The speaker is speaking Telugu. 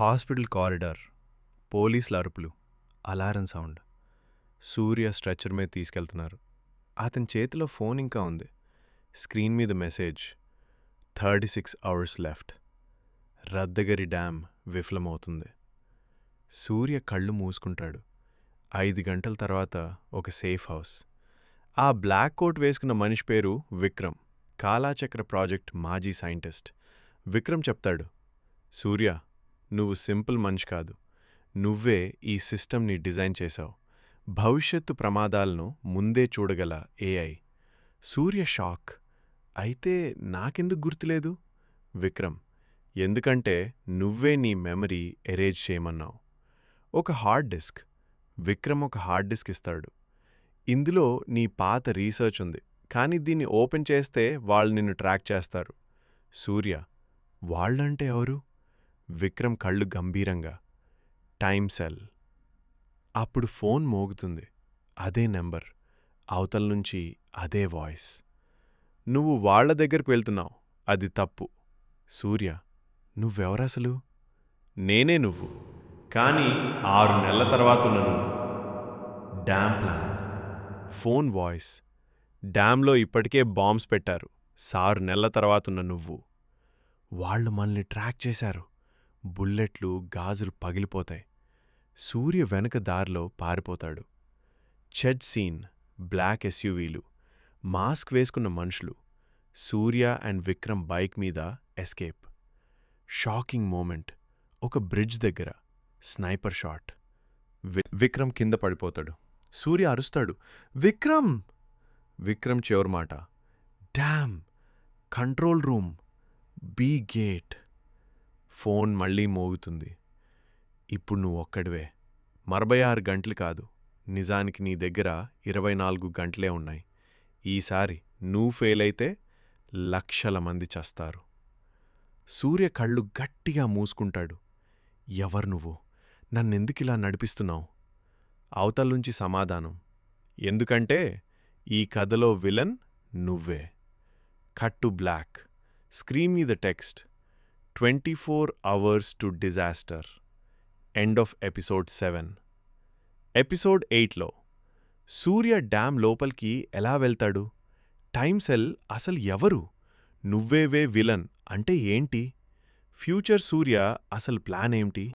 హాస్పిటల్ కారిడార్ పోలీసుల అరుపులు అలారం సౌండ్. సూర్య స్ట్రెచర్ మీద తీసుకెళ్తున్నారు. అతని చేతిలో ఫోన్ ఇంకా ఉంది. స్క్రీన్ మీద message thirty six hours left. Raddagiri dam విఫలమవుతుంది. సూర్య కళ్ళు మూసుకుంటాడు. ఐదు గంటల తర్వాత ఒక సేఫ్ హౌస్. ఆ బ్లాక్ కోట్ వేసుకున్న మనిషి పేరు విక్రమ్. కాలాచక్ర ప్రాజెక్ట్ మాజీ సైంటిస్ట్. విక్రమ్ చెప్తాడు సూర్య నువ్వు సింపుల్ మనిషి కాదు. నువ్వే ఈ సిస్టమ్ని డిజైన్ చేశావు. భవిష్యత్తు ప్రమాదాలను ముందే చూడగల ఏఐ. సూర్య షాక్. అయితే నాకెందుకు గుర్తులేదు? విక్రమ్. ఎందుకంటే నువ్వే నీ మెమరీ ఎరేజ్ చేయమన్నావు. ఒక హార్డ్ డిస్క్. విక్రమ్ ఒక హార్డ్ డిస్క్ ఇస్తాడు. ఇందులో నీ పాత రీసెర్చ్ ఉంది. కానీ దీన్ని ఓపెన్ చేస్తే వాళ్ళు నిన్ను ట్రాక్ చేస్తారు. సూర్య. వాళ్ళంటే ఎవరు? విక్రమ్ కళ్ళు గంభీరంగా. Time cell. అప్పుడు ఫోన్ మోగుతుంది. అదే నెంబర్. అవతల నుంచి అదే వాయిస్. నువ్వు వాళ్ళ దగ్గరకు వెళ్తున్నావు. అది తప్పు. సూర్య నువ్వెవరసలు నేనే నువ్వు. కానీ ఆరు నెలల తర్వాత ఉన్న నువ్వు. Dam plan. Phone voice. డ్యామ్లో ఇప్పటికే బాంబ్స్ పెట్టారు. సారు నెలల తర్వాత ఉన్న నువ్వు. వాళ్ళు మనల్ని ట్రాక్ చేశారు. బుల్లెట్లు గాజులు పగిలిపోతాయి. సూర్య వెనక దారిలో పారిపోతాడు. చెడ్ సీన్ బ్లాక్ ఎస్యూవీలు మాస్క్ వేసుకున్న మనుషులు సూర్య అండ్ విక్రమ్ బైక్ మీద ఎస్కేప్. షాకింగ్ మూమెంట్ ఒక బ్రిడ్జ్ దగ్గర స్నైపర్ షాట్. విక్రమ్ కింద పడిపోతాడు. సూర్య అరుస్తాడు విక్రమ్! విక్రమ్ చివరి మాట dam control room! B gate! Phone మళ్ళీ మోగుతుంది. ఇప్పుడు నువ్వు ఒక్కడివే. మరవై ఆరు గంటలు కాదు. నిజానికి నీ దగ్గర ఇరవై నాలుగు గంటలే ఉన్నాయి. ఈసారి నువ్వు ఫెయిల్ అయితే లక్షల మంది చస్తారు. సూర్య కళ్ళు గట్టిగా మూసుకుంటాడు. ఎవరు నువ్వు? నన్నెందుకిలా నడిపిస్తున్నావు? అవతల నుంచి సమాధానం. ఎందుకంటే ఈ కథలో విలన్ నువ్వే. Cut black. స్క్రీన్ మీద text. Twenty four hours to disaster. End of episode seven. Episode ఎయిట్లో సూర్య డ్యామ్ లోపలికి ఎలా వెళ్తాడు? టైమ్ సెల్ అసలు ఎవరు? నువ్వేవే విలన్ అంటే ఏంటి? ఫ్యూచర్ సూర్య అసలు ప్లాన్ ఏంటి?